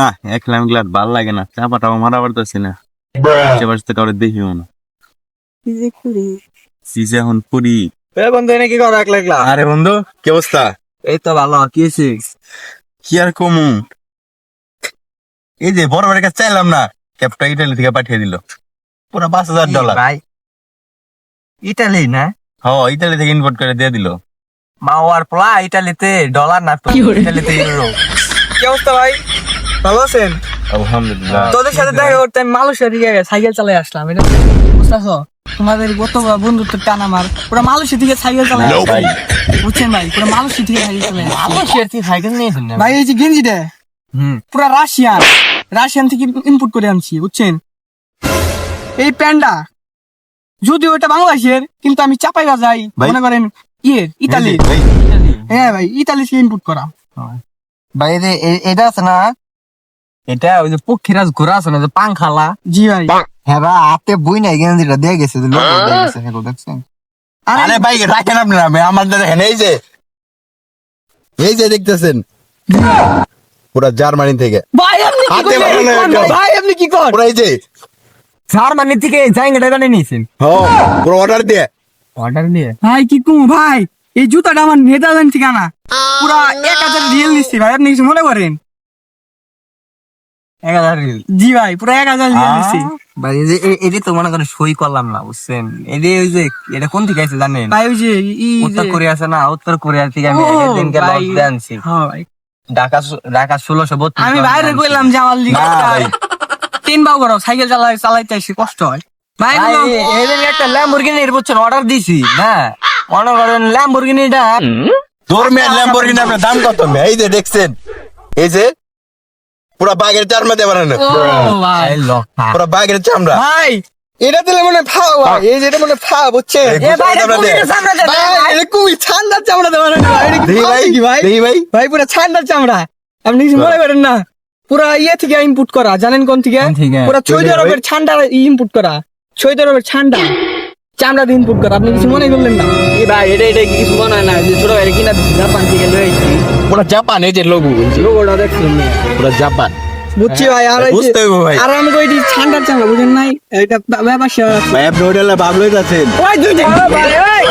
না একলা একলা আর ভালো লাগে না চাপাটাও মারা পারতেছি না। আশেপাশে তো কারও দেখিও না। সিজে এখন পুরি এ বন্ধু এনে কি করো একলা একলা আরে বন্ধু কি অবস্থা? এই তো ভালো কি হয়েছে কি আর কমু? এই যে বড় বড় কাছে চাইলাম না ক্যাপটা ইটালি থেকে পাঠিয়ে দিল। পুরো পাঁচ হাজার ডলার। ভাই ইটালি না? হ ইটালি থেকে ইম্পোর্ট করে দিয়ে দিল। মাওয়ার প্লা ইটালিতে ডলার না তো ইটালিতে ইউরো কি অবস্থা ভাই? ভালো আছেন? আলহামদুলিল্লাহ। তোদের সাথে দেখা করতে আমি মালয়েশিয়া দিকে সাইকেল চালাই আসলাম এটা বুঝতেছো? তোমাদের কত বন্ধুত্ব টান আমার। পুরো মালয়েশিয়া থেকে সাইকেল চালাই আসলাম। ভাই বুঝছেন ভাই? পুরো মালয়েশিয়া থেকে সাইকেল চালাই। মালয়েশিয়ার থেকে সাইকেল নিয়েছেন না ভাই এই যে গেঞ্জিটা হুম। পুরো রাশিয়ান। রাশিয়ান থেকে ইম্পোর্ট করে আনছি বুঝছেন? এই প্যান্ডা যদি ওটা বাংলাদেশের কিন্তু আমি চাপাইবা যাই মনে করেন ইয়ে ইতালি ভাই, হ্যাঁ ভাই ইতালি থেকে ইম্পোর্ট করা। ভাই এটা আছে না এটা ওই যে পক্ষীরাজ ঘোরা আছে না যে পাংখালা জি ভাই। হ্যাঁ ভাই হাতে বই নাই গেঞ্জিটা দিয়ে গেছে যে লোক দিয়ে গেছে হ্যাঁ দেখছেন? আরে ভাই রাখেন আপনারা দেখেন এই যে। এই যে দেখতেছেন। পুরা জার্মানি থেকে। ভাই আপনি ভাই আপনি কি কর পুরা এই যে। জার্মানি থেকে জায়গাটা বানিয়ে নিয়েছেন? পুরো অর্ডার দিয়ে। অর্ডার দিয়ে? ভাই কি কম ভাই? এই জুতাটা আমার নেদারল্যান্ড থেকে আনা পুরা এক হাজার রিয়েল নিচ্ছি ভাই আপনি কিছু মনে করেন? এক হাজার রিল জি ভাই পুরো এক হাজার রিয়েল নিচ্ছি ভাই এই যে এটি তো মনে করেন সই করলাম না বুঝছেন? এটি ওই যে এটা কোন থেকে আছে জানেন? ভাই ওই যে ই উত্তর কোরিয়া আছে না? উত্তর কোরিয়া থেকে আমি হ্যাঁ ভাই। ঢাকা ঢাকা ষোলোশো বত্রিশ আমি বাইরে কইলাম যে আমার লিগে ভাই। তিন বাউ করো সাইকেল চালাই চালাইতে আসি কষ্ট হয়। ভাই ভাই, বললাম, এ- এদিন একটা ল্যাম্বরগিনির বুঝছেন অর্ডার দিছি না? মনে করেন ল্যাম্বরগিনিটা ল্যাম্বরগিনি আপনার দাম কত এই যে দেখছেন। এই যে পুরা বাঘের চামড়া দিয়ে বানানো ও ভাই পুরা বাঘের চামড়া। ভাই। এটা দিলে মনে হয় ফাও এই যে এটা মনে হয় ফাও বুঝছে? কুমির ঠান্ডার চামড়া দেওয়া না ভাই ভাই? ভাই। পুরো ঠান্ডার চামড়া। আপনি কিছু মনে করেন না? পুরা ইয়ে থেকে ইনপুট করা জানেন কোন থেকে? পুরা সৌদি ভাই। ছান্ডা ইনপুট করা। সৌদি আরবের ঠান্ডা। চামড়া দিন পুক করা আপনি কিছু মনে করলেন না? এই ভাই এটা এটা কিছু মনে হয় না যে ছোট ভাই কিনা দিচ্ছি জাপান থেকে লয়ে আইছি। ওটা জাপান এই যে লোগো লোগোটা দেখছেন না? পুরা জাপান। বুঝছি ভাই আর বুঝতে হবে ভাই। আর আমি কই ঠান্ডার চামড়া বুঝেন নাই? এটা ব্যবসা ভাই আপনি ওটা ভাবলই আছেন ওই দুই ভাই